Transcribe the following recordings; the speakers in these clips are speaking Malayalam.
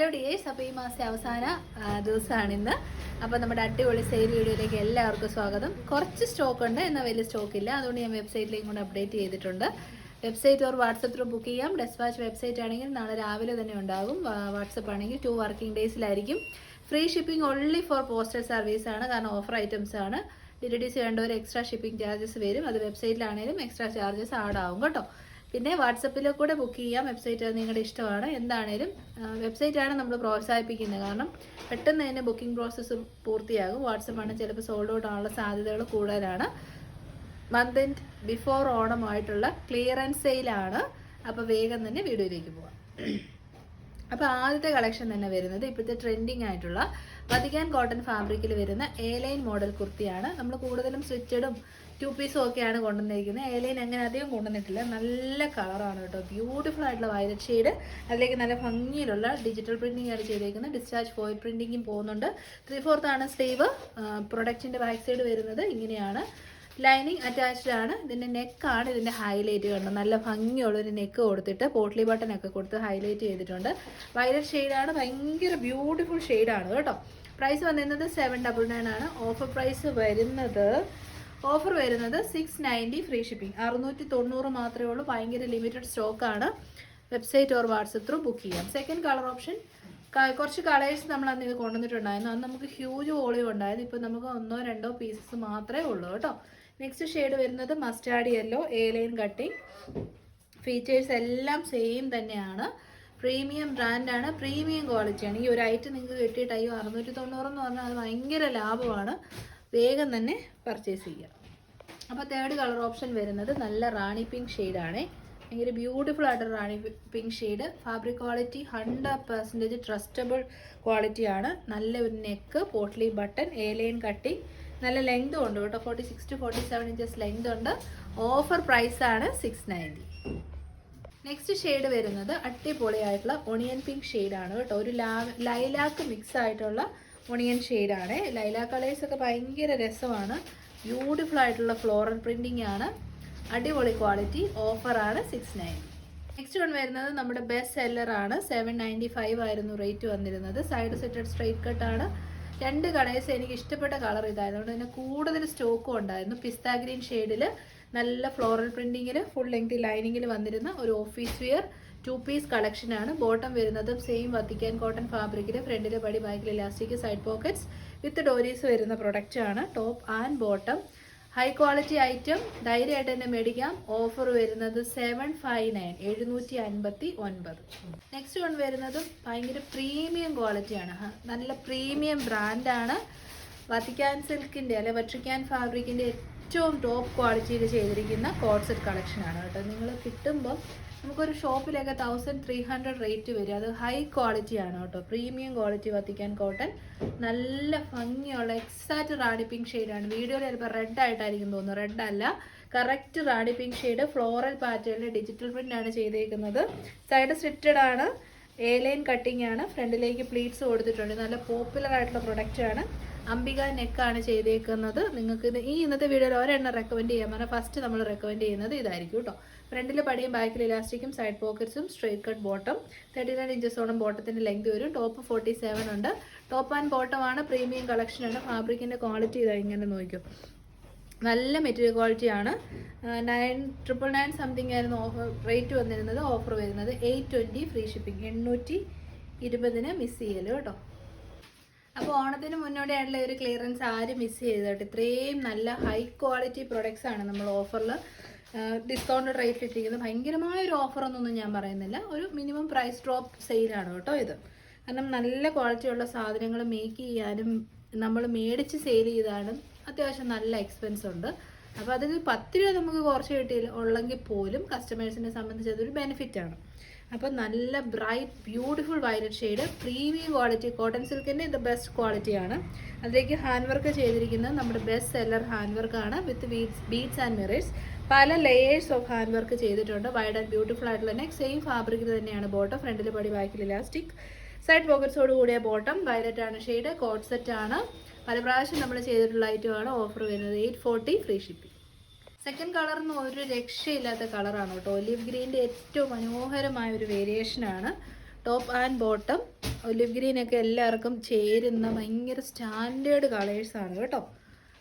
ഹലോ ഡിയേഴ്സ് ഈ മാസത്തെ അവസാന ദിവസമാണ് ഇന്ന്. അപ്പോൾ നമ്മുടെ അടിപൊളി സെയിൽ വീഡിയോയിലേക്ക് എല്ലാവർക്കും സ്വാഗതം. കുറച്ച് സ്റ്റോക്ക് ഉണ്ട് എന്നാൽ വലിയ സ്റ്റോക്ക് ഇല്ല. അതുകൊണ്ട് ഞാൻ വെബ്സൈറ്റിലേക്കും കൂടെ അപ്ഡേറ്റ് ചെയ്തിട്ടുണ്ട്. Website or WhatsApp through book ചെയ്യാം. ഡെസ്പാച്ച് വെബ്സൈറ്റ് ആണെങ്കിൽ നാളെ രാവിലെ തന്നെ ഉണ്ടാകും. വാട്സപ്പ് ആണെങ്കിൽ two working ഡേയ്സിലായിരിക്കും free shipping only for postal service ആണ് കാരണം ഓഫർ ഐറ്റംസ് ആണ്. ഡി ടി സി വേണ്ടവർ എക്സ്ട്രാ ഷിപ്പിംഗ് ചാർജസ് വരും. അത് വെബ്സൈറ്റിലാണെങ്കിലും എക്സ്ട്രാ ചാർജസ് ആഡ് ആവും കേട്ടോ. പിന്നെ വാട്സപ്പിലോ കൂടെ ബുക്ക് ചെയ്യാം. വെബ്സൈറ്റ് നിങ്ങളുടെ ഇഷ്ടമാണ്. എന്താണേലും വെബ്സൈറ്റാണ് നമ്മൾ പ്രോത്സാഹിപ്പിക്കുന്നത്. കാരണം പെട്ടെന്ന് തന്നെ ബുക്കിംഗ് പ്രോസസ്സ് പൂർത്തിയാകും. വാട്സപ്പാണ് ചിലപ്പോൾ സോൾഡ് ഔട്ട് ആവാനുള്ള സാധ്യതകൾ കൂടുതലാണ്. മന്ത് എൻഡ് ബിഫോർ ഓണമായിട്ടുള്ള ക്ലിയറൻസ് സെയിലാണ് അപ്പോൾ വേഗം തന്നെ വീഡിയോയിലേക്ക് പോവാം. അപ്പോൾ ആദ്യത്തെ കളക്ഷൻ തന്നെ വരുന്നത് ഇപ്പോഴത്തെ ട്രെൻഡിങ് ആയിട്ടുള്ള വതിക്കാൻ കോട്ടൺ ഫാബ്രിക്കിൽ വരുന്ന എ ലൈൻ മോഡൽ കുർത്തിയാണ്. നമ്മൾ കൂടുതലും സ്വിച്ചഡും ടു പീസും ഒക്കെയാണ് കൊണ്ടുവന്നിരിക്കുന്നത്. എ ലൈൻ അങ്ങനെ അധികം കൊണ്ടുവന്നിട്ടില്ല. നല്ല കളറാണ് കേട്ടോ. ബ്യൂട്ടിഫുൾ ആയിട്ടുള്ള വയലറ്റ് ഷെയ്ഡ്. അതിലേക്ക് നല്ല ഭംഗിയിലുള്ള ഡിജിറ്റൽ പ്രിന്റിംഗ് ആണ് ചെയ്തേക്കുന്നത്. ഡിസ്ചാർജ് ഫോയിൽ പ്രിന്റിംഗും പോകുന്നുണ്ട്. ത്രീ ആണ് സ്ലീവ് പ്രൊഡക്റ്റിന്റെ ബാക്ക് സൈഡ് വരുന്നത്. ഇങ്ങനെയാണ്. ലൈനിങ് അറ്റാച്ച്ഡ് ആണ്. ഇതിന്റെ നെക്കാണ് ഇതിന്റെ ഹൈലൈറ്റ് കണ്ടത്. നല്ല ഭംഗിയുള്ള ഒരു നെക്ക് കൊടുത്തിട്ട് പോട്ട്ലി ബട്ടൺ ഒക്കെ കൊടുത്ത് ഹൈലൈറ്റ് ചെയ്തിട്ടുണ്ട്. വൈലറ്റ് ഷെയ്ഡാണ് ഭയങ്കര ബ്യൂട്ടിഫുൾ ഷെയ്ഡാണ് കേട്ടോ. പ്രൈസ് വന്നിരുന്നത് സെവൻ ഡബിൾ നയൻ ആണ്. ഓഫർ പ്രൈസ് വരുന്നത് ഓഫർ വരുന്നത് സിക്സ് നയന്റി ഫ്രീ ഷിപ്പിംഗ് അറുന്നൂറ്റി തൊണ്ണൂറ് മാത്രമേ ഉള്ളൂ. ഭയങ്കര ലിമിറ്റഡ് സ്റ്റോക്കാണ് website or WhatsApp through book ചെയ്യാം. സെക്കൻഡ് കളർ ഓപ്ഷൻ കുറച്ച് കളേഴ്സ് നമ്മൾ അന്ന് ഇത് കൊണ്ടുവന്നിട്ടുണ്ടായിരുന്നു. അന്ന് നമുക്ക് ഹ്യൂജ് വോളിയം ഉണ്ടായിരുന്നു. ഇപ്പോൾ നമുക്ക് ഒന്നോ രണ്ടോ പീസസ് മാത്രമേ ഉള്ളൂ കേട്ടോ. നെക്സ്റ്റ് ഷെയ്ഡ് വരുന്നത് mustard yellow A line cutting features എല്ലാം സെയിം തന്നെയാണ്. പ്രീമിയം ബ്രാൻഡാണ് പ്രീമിയം ക്വാളിറ്റിയാണ് ഈ ഒരു ഐറ്റം നിങ്ങൾക്ക് കിട്ടിയിട്ട് അയ്യോ അറുന്നൂറ്റി തൊണ്ണൂറെന്ന് പറഞ്ഞാൽ അത് ഭയങ്കര ലാഭമാണ്. വേഗം തന്നെ പർച്ചേസ് ചെയ്യുക അപ്പോൾ തേർഡ് കളർ ഓപ്ഷൻ വരുന്നത് നല്ല റാണി പിങ്ക് ഷെയ്ഡാണേ ഭയങ്കര ബ്യൂട്ടിഫുൾ ആയിട്ട് rani pink shade fabric quality hundred percentage trustable ക്വാളിറ്റിയാണ് നല്ല ഒരു neck potli button A line line cutting നല്ല ലെങ്തും ഉണ്ട് കേട്ടോ. Forty six to forty seven inches length ഉണ്ട് ഓഫർ പ്രൈസാണ് സിക്സ് നയന്റി നെക്സ്റ്റ് ഷെയ്ഡ് വരുന്നത് അടിപൊളിയായിട്ടുള്ള ഒണിയൻ പിങ്ക് ഷെയ്ഡാണ് കേട്ടോ. ഒരു ലൈലാക്ക് മിക്സ് ആയിട്ടുള്ള ഒണിയൻ ഷെയ്ഡാണ് ലൈലാ കളേഴ്സ് ഒക്കെ ഭയങ്കര രസമാണ്. ബ്യൂട്ടിഫുൾ ആയിട്ടുള്ള ഫ്ലോറൽ പ്രിന്റിംഗ് ആണ്. അടിപൊളി ക്വാളിറ്റി ഓഫറാണ് സിക്സ് നയന്റി നെക്സ്റ്റ് വൺ വരുന്നത് നമ്മുടെ ബെസ്റ്റ് സെല്ലറാണ് സെവൻ നയന്റി ഫൈവ് ആയിരുന്നു റേറ്റ് വന്നിരുന്നത്. സൈഡ് സെറ്റഡ് സ്ട്രൈറ്റ് കട്ടാണ് രണ്ട് കളേഴ്സ് എനിക്ക് ഇഷ്ടപ്പെട്ട കളർ ഇതായതുകൊണ്ട് തന്നെ കൂടുതൽ സ്റ്റോക്കും ഉണ്ടായിരുന്നു. പിസ്ത ഗ്രീൻ ഷെയ്ഡിൽ നല്ല ഫ്ലോറൽ പ്രിന്റിങ്ങിൽ ഫുൾ ലെങ്ത് ലൈനിങ്ങിൽ വന്നിരുന്ന ഒരു ഓഫീസ് വെയർ ടു പീസ് കളക്ഷനാണ് ബോട്ടം വരുന്നതും സെയിം വത്തിക്കാൻ കോട്ടൺ ഫാബ്രിക്കിൽ ഫ്രണ്ടിൽ പടി ബാക്കിൽ ഇലാസ്റ്റിക് സൈഡ് പോക്കറ്റ്സ് വിത്ത് ഡോരീസ് വരുന്ന പ്രൊഡക്റ്റാണ് top and bottom high quality item ധൈര്യമായിട്ട് തന്നെ മേടിക്കാം. ഓഫർ വരുന്നത് സെവൻ ഫൈവ് നയൻ എഴുന്നൂറ്റി അൻപത്തി ഒൻപത് നെക്സ്റ്റ് വൺ വരുന്നതും ഭയങ്കര പ്രീമിയം ക്വാളിറ്റിയാണ് നല്ല പ്രീമിയം ബ്രാൻഡാണ് വത്തിക്കാൻ സിൽക്കിന്റെ അല്ലെ വട്രിക്കാൻ ഫാബ്രിക്കിന്റെ ഏറ്റവും ടോപ്പ് ക്വാളിറ്റിയിൽ ചെയ്തിരിക്കുന്ന കോഡ്സെറ്റ് ആണ് കേട്ടോ. നിങ്ങൾ കിട്ടുമ്പം നമുക്കൊരു ഷോപ്പിലൊക്കെ തൗസൻഡ് ത്രീ ഹൺഡ്രഡ് റേറ്റ് വരും. അത് ഹൈ ക്വാളിറ്റി ആണ് കേട്ടോ. പ്രീമിയം ക്വാളിറ്റി വത്തിക്കാൻ കോട്ടൺ നല്ല ഭംഗിയുള്ള എക്സാക്റ്റ് റാണി പിങ്ക് ഷെയ്ഡാണ് വീഡിയോയിൽ ചിലപ്പോൾ റെഡ് ആയിട്ടായിരിക്കും തോന്നുന്നു. റെഡ് അല്ല. Correct rani pink shade floral പാറ്റേണിൽ ഡിജിറ്റൽ പ്രിന്റ് ആണ് ചെയ്തേക്കുന്നത്. സൈഡ് സ്റ്റിറ്റഡ് ആണ്. എ ലൈൻ കട്ടിംഗ് ആണ്. ഫ്രണ്ടിലേക്ക് പ്ലീറ്റ്സ് കൊടുത്തിട്ടുണ്ട്. നല്ല പോപ്പുലർ ആയിട്ടുള്ള പ്രൊഡക്റ്റ് ആണ്. അംബിക നെക്കാണ് ചെയ്തേക്കുന്നത്. നിങ്ങൾക്ക് ഇത് ഈ ഇന്നത്തെ വീഡിയോയിൽ ഒരെണ്ണം റെക്കമെൻഡ് ചെയ്യാൻ പറഞ്ഞാൽ ഫസ്റ്റ് നമ്മൾ റെക്കമെൻഡ് ചെയ്യുന്നത് ഇതായിരിക്കും കേട്ടോ. ഫ്രണ്ടിൽ പടിയും ബാക്കിൽ ഇലാസ്റ്റിക്കും side പോക്കറ്റ്സും straight cut bottom thirty nine ഇഞ്ചസോളം ബോട്ടത്തിന്റെ ലെങ്ത് വരും. ടോപ്പ് ഫോർട്ടി സെവൻ ഉണ്ട്. ടോപ്പ് ആൻഡ് ബോട്ടം ആണ് പ്രീമിയം കളക്ഷൻ ഉണ്ട്. ഫാബ്രിക്കിന്റെ ക്വാളിറ്റി ഇതാ ഇങ്ങനെ നോക്കും നല്ല മെറ്റീരിയൽ ക്വാളിറ്റിയാണ് നയൻ ട്രിപ്പിൾ നയൻ സംതിങ് ആയിരുന്നു ഓഫർ റേറ്റ് വന്നിരുന്നത് ഓഫർ വരുന്നത് എയ്റ്റ് ട്വന്റി ഫ്രീ ഷിപ്പിംഗ് എണ്ണൂറ്റി ഇരുപതിന് മിസ് ചെയ്യൽ കേട്ടോ. അപ്പോൾ ഓണത്തിന് മുന്നോടിയായിട്ടുള്ള ഒരു ക്ലിയറൻസ് ആരും മിസ് ചെയ്തോട്ടെ ഇത്രയും നല്ല ഹൈ ക്വാളിറ്റി പ്രൊഡക്ട്സ് ആണ് നമ്മൾ ഓഫറിൽ ഡിസ്കൗണ്ട് റേറ്റ് ഇട്ടിരിക്കുന്നത്. ഭയങ്കരമായ ഒരു ഓഫറൊന്നും ഞാൻ പറയുന്നില്ല. ഒരു മിനിമം പ്രൈസ് ഡ്രോപ്പ് സെയിലാണ് കേട്ടോ ഇത്. കാരണം നല്ല ക്വാളിറ്റിയുള്ള സാധനങ്ങൾ മേക്ക് ചെയ്യാനും നമ്മൾ മേടിച്ച് സെയിൽ ചെയ്താലും അത്യാവശ്യം നല്ല എക്സ്പെൻസ് ഉണ്ട്. അപ്പോൾ അതിൽ പത്ത് രൂപ നമുക്ക് കുറച്ച് കിട്ടിയില്ല ഉള്ളെങ്കിൽ പോലും കസ്റ്റമേഴ്സിനെ സംബന്ധിച്ച് അതൊരു ബെനിഫിറ്റാണ് അപ്പോൾ നല്ല bright beautiful violet shade premium quality cotton സിൽക്കിന്റെ ഇത് ബെസ്റ്റ് ക്വാളിറ്റിയാണ് അതിലേക്ക് ഹാൻഡ് വർക്ക് ചെയ്തിരിക്കുന്നത് നമ്മുടെ ബെസ്റ്റ് സെല്ലർ ഹാൻഡ് വർക്കാണ് with beads beads and mirrors പല ലെയേഴ്സ് ഓഫ് ഹാൻഡ് വർക്ക് ചെയ്തിട്ടുണ്ട്. വൈഡ് ആൻഡ് ബ്യൂട്ടിഫുൾ ആയിട്ടുള്ള നെക്ക് സെയിം ഫാബ്രിക്കിൽ തന്നെയാണ് ബോട്ടം ഫ്രണ്ടിൽ പടി ബാക്കിൽ ഇലാസ്റ്റിക് സൈഡ് പോക്കറ്റ്സോട് കൂടിയ ബോട്ടം വയലറ്റ് ആണ് ഷെയ്ഡ് കോട്ട് സെറ്റ് ആണ്. പല പ്രാവശ്യം നമ്മൾ ചെയ്തിട്ടുള്ള ഐറ്റമാണ് ഓഫർ വരുന്നത് eight forty free shipping second colour എന്ന് ഒരു രക്ഷയില്ലാത്ത കളറാണ് കേട്ടോ. ഒലിവ് ഗ്രീന്റെ ഏറ്റവും മനോഹരമായ ഒരു വേരിയേഷനാണ് ടോപ്പ് ആൻഡ് ബോട്ടം ഒലിവ് ഗ്രീനൊക്കെ എല്ലാവർക്കും ചേരുന്ന ഭയങ്കര സ്റ്റാൻഡേർഡ് കളേഴ്സാണ് കേട്ടോ.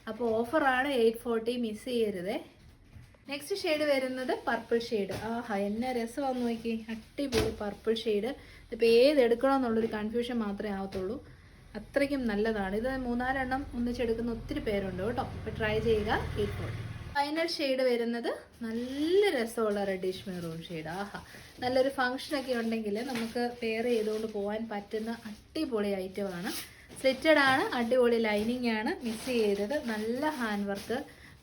അപ്പോൾ ഓഫറാണ് എയ്റ്റ് ഫോർട്ടി മിസ് ചെയ്യരുതേ. നെക്സ്റ്റ് ഷെയ്ഡ് വരുന്നത് പർപ്പിൾ ഷെയ്ഡ് ആഹാ എന്നെ രസം രസമാണെന്ന് നോക്കി. അടിപൊളി പർപ്പിൾ ഷെയ്ഡ് ഇപ്പോൾ ഏതെടുക്കണം എന്നുള്ളൊരു കൺഫ്യൂഷൻ മാത്രമേ ആവത്തുള്ളൂ. അത്രയ്ക്കും നല്ലതാണ്. ഇത് മൂന്നാലെണ്ണം ഒന്നിച്ചെടുക്കുന്ന ഒത്തിരി പേരുണ്ട് കേട്ടോ. അപ്പോൾ ട്രൈ ചെയ്യുക എയ്റ്റ് ഫോർട്ടി ഫൈനൽ ഷെയ്ഡ് വരുന്നത് നല്ല രസമുള്ള റെഡിഷ് മെറൂൺ ഷെയ്ഡ് ആഹാ. നല്ലൊരു ഫങ്ഷനൊക്കെ ഉണ്ടെങ്കിൽ നമുക്ക് പെയർ ചെയ്തുകൊണ്ട് പോകാൻ പറ്റുന്ന അടിപൊളി ഐറ്റമാണ് സ്ലിറ്റഡ് ആണ് അടിപൊളി ലൈനിങ് ആണ്. മിസ് ചെയ്തത് നല്ല hand work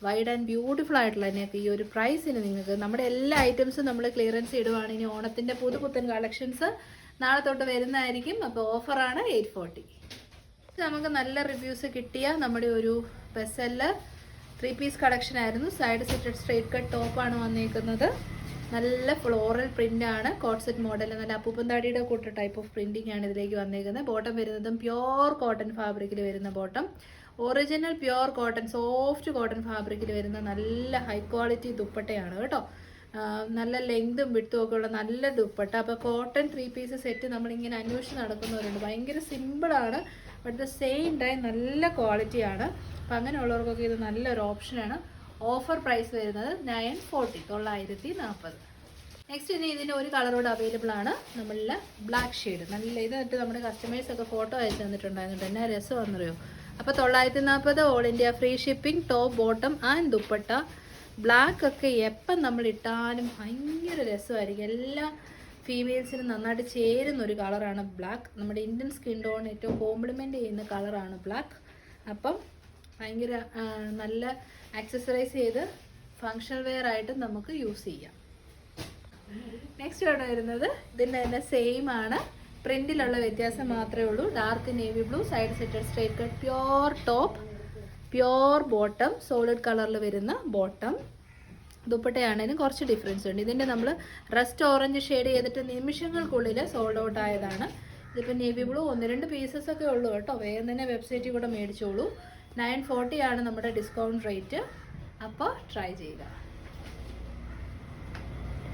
wide and beautiful ആയിട്ടുള്ള തന്നെയൊക്കെ ഈ ഒരു പ്രൈസിന് നിങ്ങൾക്ക് നമ്മുടെ എല്ലാ ഐറ്റംസും നമ്മൾ ക്ലിയറൻസ് ഇടുവാണ്. ഇനി ഓണത്തിന്റെ പുതുപുത്തൻ കളക്ഷൻസ് നാളെ തൊട്ട് വരുന്നതായിരിക്കും. അപ്പോൾ ഓഫറാണ് എയ്റ്റ് ഫോർട്ടി നമുക്ക് നല്ല റിവ്യൂസ് കിട്ടിയ നമ്മുടെ ഒരു ബെസെല്ലർ ത്രീ പീസ് കളക്ഷൻ ആയിരുന്നു. സൈഡ് സെറ്റഡ് സ്ട്രേറ്റ് കട്ട് ടോപ്പാണ് വന്നേക്കുന്നത്. നല്ല ഫ്ലോറൽ പ്രിന്റ് ആണ്. കോട്ട് സെറ്റ് മോഡൽ നല്ല അപ്പൂപ്പന്താടിയുടെ കൂട്ട ടൈപ്പ് ഓഫ് പ്രിന്റിംഗ് ആണ് ഇതിലേക്ക് വന്നേക്കുന്നത്. ബോട്ടം വരുന്നതും പ്യോർ കോട്ടൺ ഫാബ്രിക്കിൽ വരുന്ന bottom original pure cotton soft cotton ഫാബ്രിക്കിൽ വരുന്ന നല്ല ഹൈ ക്വാളിറ്റി ദുപ്പട്ടയാണ് കേട്ടോ. നല്ല ലെങ്തും വിട്ടും ഒക്കെ ഉള്ള നല്ല ദുപ്പട്ട. അപ്പോൾ കോട്ടൺ ത്രീ പീസ് സെറ്റ് നമ്മളിങ്ങനെ അന്വേഷിച്ച് നടക്കുന്നവരുണ്ട്. ഭയങ്കര സിമ്പിളാണ് ബട്ട് ദ സെയിം ടൈം നല്ല ക്വാളിറ്റിയാണ് അപ്പം അങ്ങനെയുള്ളവർക്കൊക്കെ ഇത് നല്ലൊരു ഓപ്ഷനാണ് ഓഫർ പ്രൈസ് വരുന്നത് നയൻ ഫോർട്ടി തൊള്ളായിരത്തി നാൽപ്പത് നെക്സ്റ്റ് ഇനി ഇതിന്റെ ഒരു കളറോട് അവൈലബിൾ ആണ്. നമ്മളിൽ ബ്ലാക്ക് ഷെയ്ഡ് നല്ല ഇത് എന്നിട്ട് നമ്മുടെ കസ്റ്റമേഴ്സ് ഒക്കെ ഫോട്ടോ അയച്ചു തന്നിട്ടുണ്ടായിരുന്നു. എന്നാ രസം വന്നറിയോ അപ്പോൾ തൊള്ളായിരത്തി നാൽപ്പത് all India free shipping top bottom and dupatta black ഒക്കെ എപ്പം നമ്മൾ ഇട്ടാലും ഭയങ്കര രസമായിരിക്കും. എല്ലാ ഫീമെയിൽസിനും നന്നായിട്ട് ചേരുന്ന ഒരു കളറാണ് ബ്ലാക്ക് നമ്മുടെ ഇന്ത്യൻ സ്കിൻ ടോൺ ഏറ്റവും കോംപ്ലിമെന്റ് ചെയ്യുന്ന കളറാണ് ബ്ലാക്ക് അപ്പം ഭയങ്കര നല്ല ആക്സസറൈസ് ചെയ്ത് ഫങ്ഷണൽ വെയർ ആയിട്ട് നമുക്ക് യൂസ് ചെയ്യാം. നെക്സ്റ്റ് ഇവിടെ വരുന്നത് ഇതിന്റെ തന്നെ സെയിം ആണ്. പ്രിന്റിലുള്ള വ്യത്യാസം മാത്രമേ ഉള്ളൂ. Dark navy blue side setted straight cut pure top pure bottom solid കളറിൽ വരുന്ന ബോട്ടം ദുപ്പട്ടയാണേലും കുറച്ച് ഡിഫറൻസ് ഉണ്ട്. ഇതിന്റെ നമ്മൾ റസ്റ്റ് ഓറഞ്ച് ഷെയ്ഡ് ചെയ്തിട്ട് നിമിഷങ്ങൾക്കുള്ളിൽ സോൾഡ് ഔട്ട് ആയതാണ്. ഇതിപ്പോൾ നേവി ബ്ലൂ ഒന്ന് രണ്ട് പീസസ് ഒക്കെ ഉള്ളൂ കേട്ടോ. വേഗം തന്നെ വെബ്സൈറ്റിൽ കൂടെ മേടിച്ചോളൂ. നയൻ ഫോർട്ടി ആണ് നമ്മുടെ ഡിസ്കൗണ്ട് റേറ്റ് അപ്പോൾ ട്രൈ ചെയ്യുക.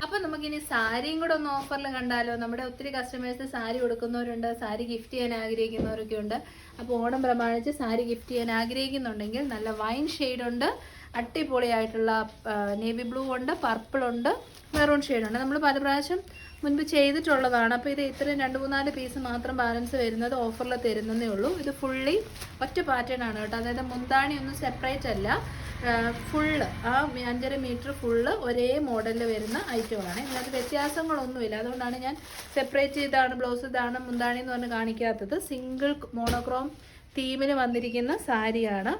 അപ്പോൾ നമുക്കിനി സാരിയും കൂടെ ഒന്ന് ഓഫറിൽ കണ്ടാലോ? നമ്മുടെ ഒത്തിരി കസ്റ്റമേഴ്സ് സാരി കൊടുക്കുന്നവരുണ്ട് സാരി ഗിഫ്റ്റ് ചെയ്യാൻ ആഗ്രഹിക്കുന്നവരൊക്കെ ഉണ്ട്. അപ്പോൾ ഓണം പ്രമാണിച്ച് സാരി ഗിഫ്റ്റ് ചെയ്യാൻ ആഗ്രഹിക്കുന്നുണ്ടെങ്കിൽ നല്ല വൈൻ ഷെയ്ഡ് ഉണ്ട്. അടിപൊളിയായിട്ടുള്ള നേവി ബ്ലൂ ഉണ്ട് പർപ്പിൾ ഉണ്ട് മെറൂൺ ഷെയ്ഡ് ഉണ്ട്. നമ്മൾ പല പ്രാവശ്യം മുൻപ് ചെയ്തിട്ടുള്ളതാണ്. അപ്പോൾ ഇത് ഇത്രയും രണ്ട് മൂന്നാൽ പീസ് മാത്രം ബാലൻസ് വരുന്നത് ഓഫറിൽ തരുന്നതേ ഉള്ളൂ. ഇത് ഫുള്ളി ഒറ്റ പാറ്റേൺ ആണ് കേട്ടോ. അതായത് മുന്താണി ഒന്നും സെപ്പറേറ്റ് അല്ല. ഫുള്ള് ആ അഞ്ചര മീറ്റർ ഫുള്ള് ഒരേ മോഡലിൽ വരുന്ന ഐറ്റമാണ് ഇതിനകത്ത് വ്യത്യാസങ്ങളൊന്നുമില്ല. അതുകൊണ്ടാണ് ഞാൻ സെപ്പറേറ്റ് ചെയ്താണ് ബ്ലൗസ് ഇതാണ് മുന്താണി എന്ന് പറഞ്ഞ് കാണിക്കാത്തത്. സിംഗിൾ മോണോക്രോം തീമിന് വന്നിരിക്കുന്ന സാരിയാണ്.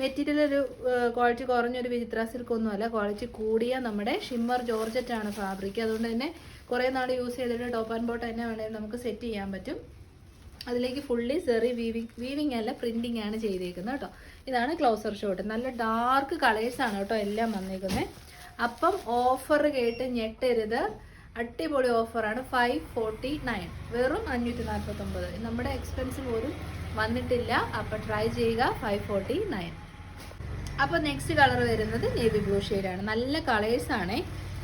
മെറ്റീരിയൽ ഒരു ക്വാളിറ്റി കുറഞ്ഞൊരു വിചിത്ര സിൽക്ക് ഒന്നുമല്ല ക്വാളിറ്റി കൂടിയ നമ്മുടെ ഷിമ്മർ ജോർജറ്റ് ആണ് ഫാബ്രിക് അതുകൊണ്ട് തന്നെ കുറേ നാൾ യൂസ് ചെയ്തിട്ട് ടോപ്പ് ആൻഡ് ബോട്ട് തന്നെ വേണമെങ്കിൽ നമുക്ക് സെറ്റ് ചെയ്യാൻ പറ്റും. അതിലേക്ക് ഫുള്ളി സെറി വീവിങ് വീവിങ് അല്ല പ്രിന്റിംഗ് ആണ് ചെയ്തേക്കുന്നത് കേട്ടോ ഇതാണ് ക്ലോസർ ഷോട്ട് നല്ല ഡാർക്ക് കളേഴ്സ് ആണ് കേട്ടോ എല്ലാം വന്നേക്കുന്നത്. അപ്പം ഓഫർ കേട്ട് ഞെട്ടരുത്. അടിപൊളി ഓഫറാണ് ഫൈവ് ഫോർട്ടി നയൻ വെറും അഞ്ഞൂറ്റി നാൽപ്പത്തൊമ്പത് നമ്മുടെ എക്സ്പെൻസ് പോലും വന്നിട്ടില്ല. അപ്പം ട്രൈ ചെയ്യുക. ഫൈവ് ഫോർട്ടി നയൻ അപ്പോൾ നെക്സ്റ്റ് കളർ വരുന്നത് നേവി ബ്ലൂ ആണ്. നല്ല കളേഴ്സ് ആണ്.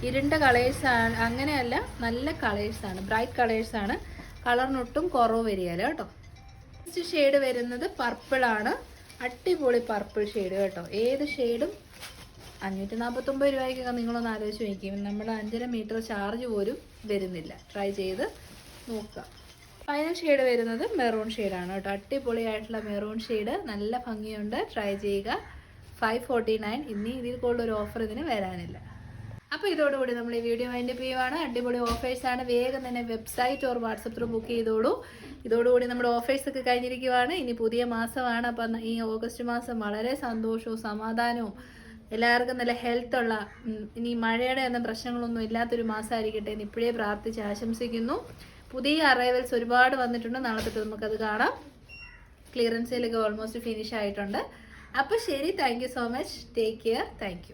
ഇരുണ്ട കളേഴ്സ് ആണ്. അങ്ങനെയല്ല നല്ല കളേഴ്സ് ആണ്. ബ്രൈറ്റ് കളേഴ്സ് ആണ്. കളറിനൊട്ടും കുറവ് വരികയില്ല കേട്ടോ. നെക്സ്റ്റ് ഷെയ്ഡ് വരുന്നത് പർപ്പിൾ ആണ്. അടിപൊളി പർപ്പിൾ ഷെയ്ഡ് കേട്ടോ. ഏത് ഷെയ്ഡും അഞ്ഞൂറ്റി നാൽപ്പത്തൊമ്പത് രൂപയ്ക്കൊക്കെ നിങ്ങളൊന്ന് ആലോചിച്ച് നോക്കും നമ്മുടെ അഞ്ചര മീറ്റർ ചാർജ് പോലും വരുന്നില്ല. ട്രൈ ചെയ്ത് നോക്കുക ഫൈനൽ ഷെയ്ഡ് വരുന്നത് മെറൂൺ ഷെയ്ഡാണ് കേട്ടോ. അടിപൊളിയായിട്ടുള്ള മെറൂൺ ഷെയ്ഡ് നല്ല ഭംഗിയുണ്ട്. ട്രൈ ചെയ്യുക. ഫൈവ് ഫോർട്ടി നയൻ ഇനി ഇതിൽ കൂടുതൽ ഒരു ഓഫർ ഇതിന് വരാനില്ല. അപ്പോൾ ഇതോടുകൂടി നമ്മൾ ഈ വീഡിയോ അതിന്റെ ചെയ്യുവാണ്. അടിപൊളി ഓഫേഴ്സാണ് വേഗം തന്നെ website or WhatsApp through book ചെയ്തോളൂ. ഇതോടുകൂടി നമ്മുടെ ഓഫേഴ്സ് ഒക്കെ കഴിഞ്ഞിരിക്കുവാണ്. ഇനി പുതിയ മാസമാണ്. അപ്പം ഈ ഓഗസ്റ്റ് മാസം വളരെ സന്തോഷവും സമാധാനവും എല്ലാവർക്കും നല്ല ഹെൽത്ത് ഉള്ള ഇനി മഴയുടെ ഒന്നും പ്രശ്നങ്ങളൊന്നും ഇല്ലാത്തൊരു മാസമായിരിക്കട്ടെ എന്ന് ഇപ്പോഴേ പ്രാർത്ഥിച്ച് ആശംസിക്കുന്നു. പുതിയ അറൈവൽസ് ഒരുപാട് വന്നിട്ടുണ്ട്. നാളെ തൊട്ട് നമുക്കത് കാണാം. ക്ലിയറൻസിലൊക്കെ ഓൾമോസ്റ്റ് ഫിനിഷ് ആയിട്ടുണ്ട്. അപ്പോൾ ശരി thank so much take care thank